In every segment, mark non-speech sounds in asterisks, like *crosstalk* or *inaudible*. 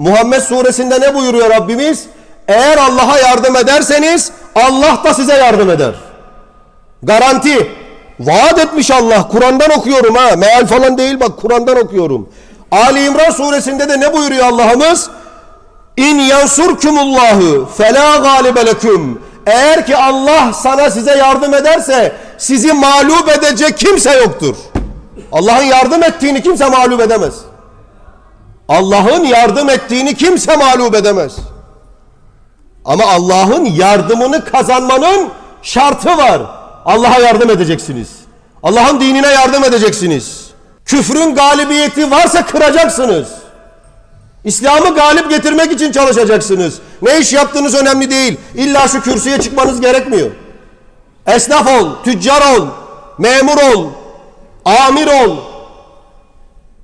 Muhammed suresinde ne buyuruyor Rabbimiz? Eğer Allah'a yardım ederseniz Allah da size yardım eder. Garanti. Vaat etmiş Allah. Kur'an'dan okuyorum ha. Meal falan değil bak Kur'an'dan okuyorum. Ali İmran suresinde de ne buyuruyor Allah'ımız? İn yansurkumullahu fela galibe leküm. Eğer ki Allah sana size yardım ederse sizi mağlup edecek kimse yoktur. Allah'ın yardım ettiğini kimse mağlup edemez. Allah'ın yardım ettiğini kimse mağlup edemez. Ama Allah'ın yardımını kazanmanın şartı var. Allah'a yardım edeceksiniz. Allah'ın dinine yardım edeceksiniz. Küfrün galibiyeti varsa kıracaksınız. İslam'ı galip getirmek için çalışacaksınız. Ne iş yaptığınız önemli değil. İlla şu kürsüye çıkmanız gerekmiyor. Esnaf ol, tüccar ol, memur ol, amir ol,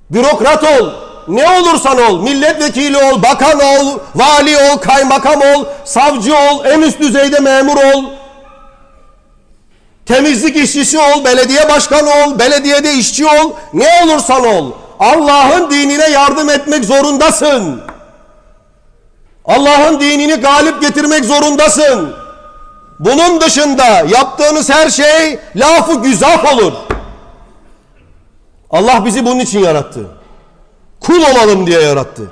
bürokrat ol, ne olursan ol, milletvekili ol, bakan ol, vali ol, kaymakam ol, savcı ol, en üst düzeyde memur ol, temizlik işçisi ol, belediye başkanı ol, belediyede işçi ol, ne olursan ol. Allah'ın dinine yardım etmek zorundasın. Allah'ın dinini galip getirmek zorundasın. Bunun dışında yaptığınız her şey lafı güzaf olur. Allah bizi bunun için yarattı. Kul olalım diye yarattı.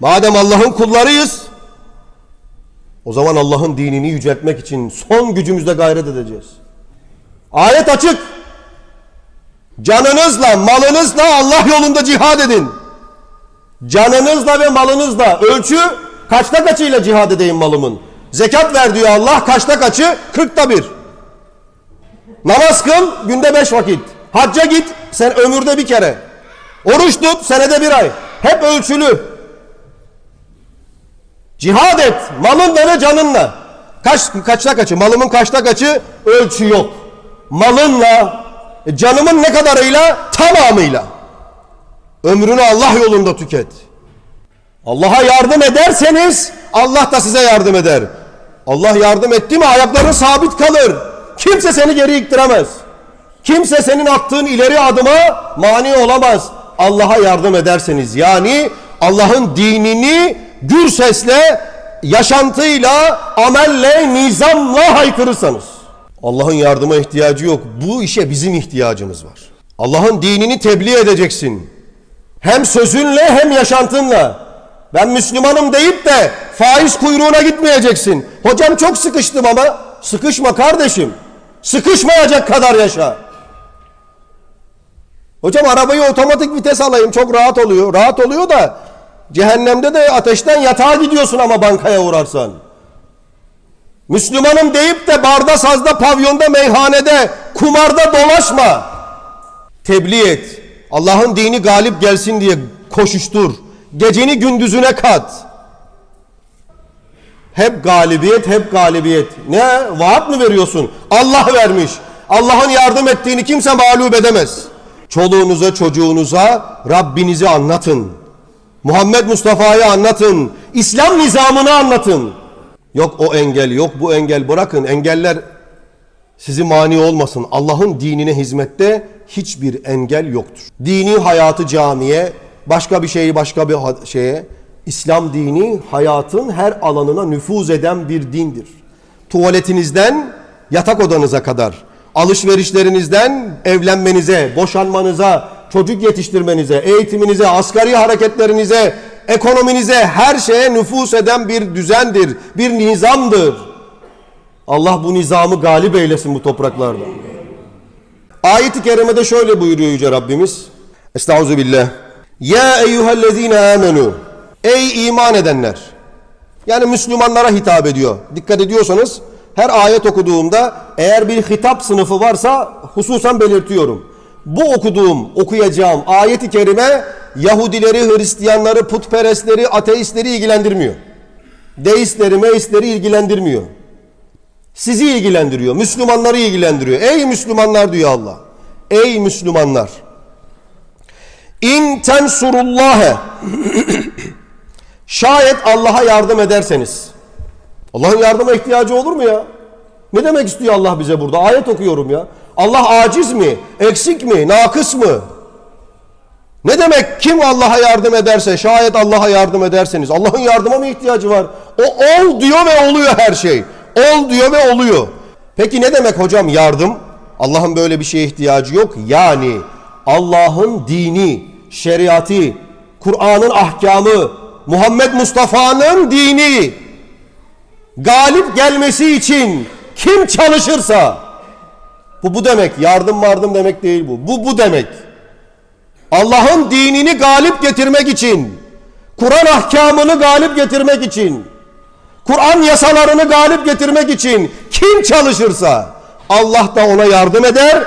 Madem Allah'ın kullarıyız, o zaman Allah'ın dinini yüceltmek için son gücümüzle gayret edeceğiz. Ayet açık. Canınızla, malınızla Allah yolunda cihad edin. Canınızla ve malınızla ölçü kaçta kaçıyla cihad edeyim malımın? Zekat ver diyor Allah kaçta kaçı? Kırkta bir. Namaz kıl günde beş vakit. Hacca git sen ömürde bir kere. Oruç tut senede bir ay. Hep ölçülü. Cihad et malınla ve canınla. Kaç, kaçta kaçı? Malımın kaçta kaçı? Ölçü yok. Malınla, e, canımın ne kadarıyla? Tamamıyla. Ömrünü Allah yolunda tüket. Allah'a yardım ederseniz Allah da size yardım eder. Allah yardım etti mi ayakların sabit kalır. Kimse seni geri iktiremez. Kimse senin attığın ileri adıma mani olamaz. Allah'a yardım ederseniz yani Allah'ın dinini gür sesle, yaşantıyla, amelle, nizamla haykırırsanız. Allah'ın yardıma ihtiyacı yok. Bu işe bizim ihtiyacımız var. Allah'ın dinini tebliğ edeceksin. Hem sözünle hem yaşantınla. Ben Müslümanım deyip de faiz kuyruğuna gitmeyeceksin. Hocam çok sıkıştım ama sıkışma kardeşim. Sıkışmayacak kadar yaşa. Hocam arabayı otomatik vites alayım çok rahat oluyor. Rahat oluyor da cehennemde de ateşten yatağa gidiyorsun ama bankaya uğrarsan. Müslümanım deyip de barda, sazda, pavyonda, meyhanede, kumarda dolaşma. Tebliğ et. Allah'ın dini galip gelsin diye koşuştur. Geceni gündüzüne kat. Hep galibiyet, hep galibiyet. Ne? Vaat mı veriyorsun? Allah vermiş. Allah'ın yardım ettiğini kimse mağlup edemez. Çoluğunuza, çocuğunuza Rabbinizi anlatın. Muhammed Mustafa'yı anlatın. İslam nizamını anlatın. Yok o engel, yok bu engel. Bırakın engeller sizi mani olmasın. Allah'ın dinine hizmette hiçbir engel yoktur. Dini hayatı camiye, başka bir şeyi başka bir şeye. İslam dini hayatın her alanına nüfuz eden bir dindir. Tuvaletinizden yatak odanıza kadar, alışverişlerinizden evlenmenize, boşanmanıza, çocuk yetiştirmenize, eğitiminize, asgari hareketlerinize, ekonominize her şeye nüfus eden bir düzendir, bir nizamdır. Allah bu nizamı galip eylesin bu topraklarda. Ayet-i kerimede şöyle buyuruyor Yüce Rabbimiz. Estaizu billah. Ya eyyühellezine amenu. Ey iman edenler. Yani Müslümanlara hitap ediyor. Dikkat ediyorsanız her ayet okuduğumda eğer bir hitap sınıfı varsa hususen belirtiyorum. Bu okuduğum, okuyacağım ayeti kerime Yahudileri, Hristiyanları, putperestleri, ateistleri ilgilendirmiyor. Deistleri, meistleri ilgilendirmiyor. Sizi ilgilendiriyor. Müslümanları ilgilendiriyor. Ey Müslümanlar diyor Allah. Ey Müslümanlar. İn tensurullâhe. *clears throat* Şayet Allah'a yardım ederseniz. Allah'ın yardıma ihtiyacı olur mu ya? Ne demek istiyor Allah bize burada? Ayet okuyorum ya. Allah aciz mi? Eksik mi? Nakıs mı? Ne demek kim Allah'a yardım ederse şayet Allah'a yardım ederseniz Allah'ın yardıma mı ihtiyacı var? O ol diyor ve oluyor her şey. Ol diyor ve oluyor. Peki ne demek hocam yardım? Allah'ın böyle bir şeye ihtiyacı yok. Yani Allah'ın dini, şeriatı, Kur'an'ın ahkamı, Muhammed Mustafa'nın dini galip gelmesi için kim çalışırsa bu bu demek. Yardım vardım demek değil bu. Bu bu demek. Allah'ın dinini galip getirmek için, Kur'an ahkamını galip getirmek için, Kur'an yasalarını galip getirmek için kim çalışırsa Allah da ona yardım eder.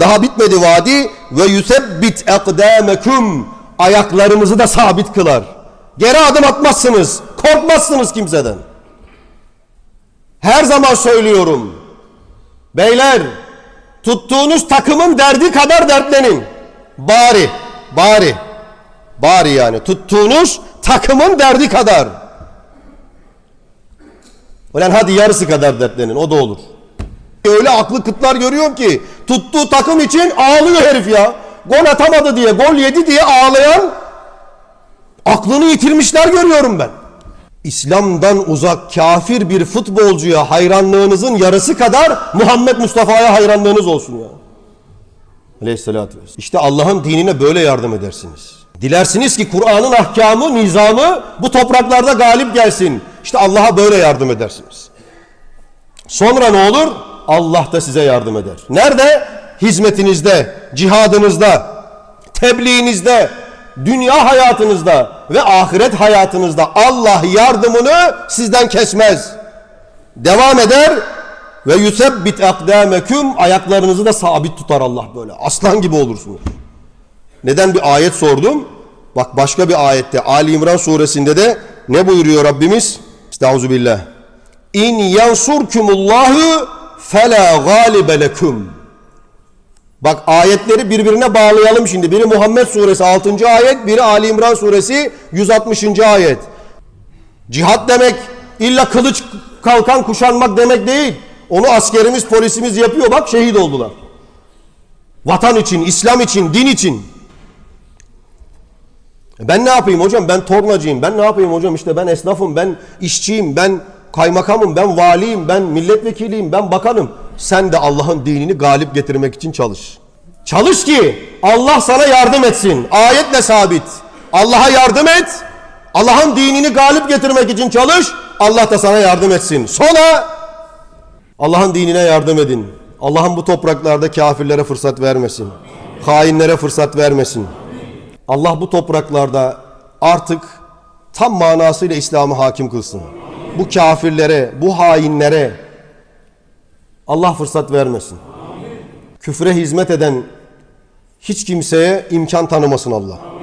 Daha bitmedi vadi ve yusebbit ekdamekum ayaklarınızı da sabit kılar. Geri adım atmazsınız. Korkmazsınız kimseden. Her zaman söylüyorum. Beyler tuttuğunuz takımın derdi kadar dertlenin. Bari, bari, bari yani tuttuğunuz takımın derdi kadar. Ulan hadi yarısı kadar dertlenin o da olur. Öyle aklı kıtlar görüyorum ki tuttuğu takım için ağlıyor herif ya. Gol atamadı diye, gol yedi diye ağlayan aklını yitirmişler görüyorum ben. İslam'dan uzak kafir bir futbolcuya hayranlığınızın yarısı kadar Muhammed Mustafa'ya hayranlığınız olsun ya. Aleyhissalatü vesselam. İşte Allah'ın dinine böyle yardım edersiniz. Dilersiniz ki Kur'an'ın ahkamı, nizamı bu topraklarda galip gelsin. İşte Allah'a böyle yardım edersiniz. Sonra ne olur? Allah da size yardım eder. Nerede? Hizmetinizde, cihadınızda, tebliğinizde, dünya hayatınızda ve ahiret hayatınızda Allah yardımını sizden kesmez. Devam eder ve yusebbit akdameküm ayaklarınızı da sabit tutar Allah böyle. Aslan gibi olursunuz. Neden bir ayet sordum? Bak başka bir ayette Ali İmran suresinde de ne buyuruyor Rabbimiz? Estağfirullah. İn yansurkumullahu fela galibe lekum. Bak ayetleri birbirine bağlayalım şimdi. Biri Muhammed suresi 6. ayet, biri Ali İmran suresi 160. ayet. Cihat demek illa kılıç kalkan kuşanmak demek değil. Onu askerimiz, polisimiz yapıyor. Bak şehit oldular. Vatan için, İslam için, din için. Ben ne yapayım hocam? Ben tornacıyım. Ben ne yapayım hocam? İşte ben esnafım, ben işçiyim, ben kaymakamım, ben valiyim, ben milletvekiliyim, ben bakanım. Sen de Allah'ın dinini galip getirmek için çalış. Çalış ki Allah sana yardım etsin. Ayetle sabit. Allah'a yardım et. Allah'ın dinini galip getirmek için çalış. Allah da sana yardım etsin. Sonra Allah'ın dinine yardım edin. Allah'ın bu topraklarda kafirlere fırsat vermesin. Hainlere fırsat vermesin. Allah bu topraklarda artık tam manasıyla İslam'ı hakim kılsın. Bu kafirlere, bu hainlere Allah fırsat vermesin. Küfre hizmet eden hiç kimseye imkan tanımasın Allah.